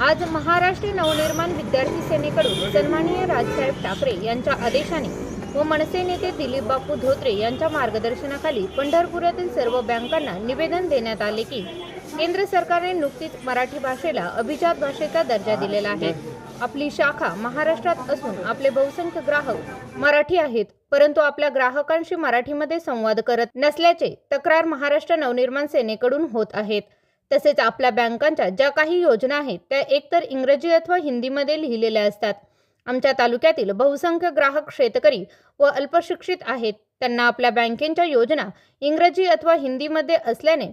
आज महाराष्ट्र नवनिर्माण विद्यार्थी सेनेकडून सन्माननीय राजसाहेब ठाकरे यांच्या आदेशाने व मनसे नेते दिलीप बापू धोत्रे यांच्या मार्गदर्शनाखाली पंढरपुरातील सर्व बँकांना निवेदन देण्यात आले की केंद्र सरकारने नुकतीच मराठी भाषेला अभिजात भाषेचा दर्जा दिलेला आहे. आपली शाखा महाराष्ट्रात असून आपले बहुसंख्य ग्राहक मराठी आहेत परंतु आपल्या ग्राहकांशी मराठीमध्ये संवाद करत नसल्याचे तक्रार महाराष्ट्र नवनिर्माण सेनेकडून होत आहेत. तसेच आपल्या बँकांच्या ज्या काही योजना आहेत त्या एकतर इंग्रजी अथवा हिंदीमध्ये लिहिलेल्या असतात. आमच्या तालुक्यातील बहुसंख्य ग्राहक शेतकरी व अल्पशिक्षित आहेत. त्यांना आपल्या बँकेच्या योजना इंग्रजी अथवा हिंदीमध्ये असल्याने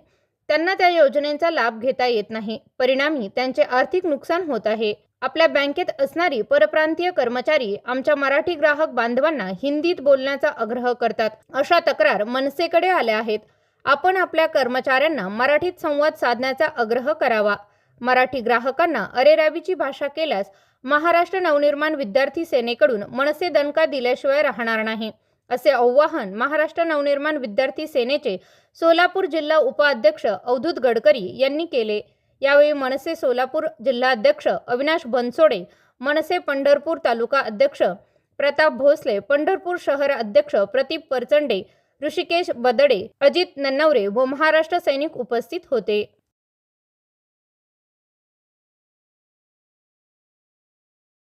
त्यांना त्या योजनेचा लाभ घेता येत नाही. परिणामी त्यांचे आर्थिक नुकसान होत आहे. आपल्या बँकेत असणारी परप्रांतीय कर्मचारी आमच्या मराठी ग्राहक बांधवांना हिंदीत बोलण्याचा आग्रह करतात. अशा तक्रार मनसेकडे आल्या आहेत. आपण आपल्या कर्मचाऱ्यांना मराठीत संवाद साधण्याचा आग्रह करावा. मराठी ग्राहकांना अरेरावीची भाषा केल्यास महाराष्ट्र नवनिर्माण विद्यार्थी सेनेकडून मनसे दणका दिल्याशिवाय राहणार नाही. असे आव्हान महाराष्ट्र नवनिर्माण विद्यार्थी सेनेचे सोलापूर जिल्हा उपाध्यक्ष अवधूत गडकरी यांनी केले. यावेळी मनसे सोलापूर जिल्हाध्यक्ष अविनाश बनसोडे मनसे पंढरपूर तालुका अध्यक्ष प्रताप भोसले पंढरपूर शहर अध्यक्ष प्रदीप परचंडे ऋषिकेश बदडे अजित नन्नवरे व महाराष्ट्र सैनिक उपस्थित होते.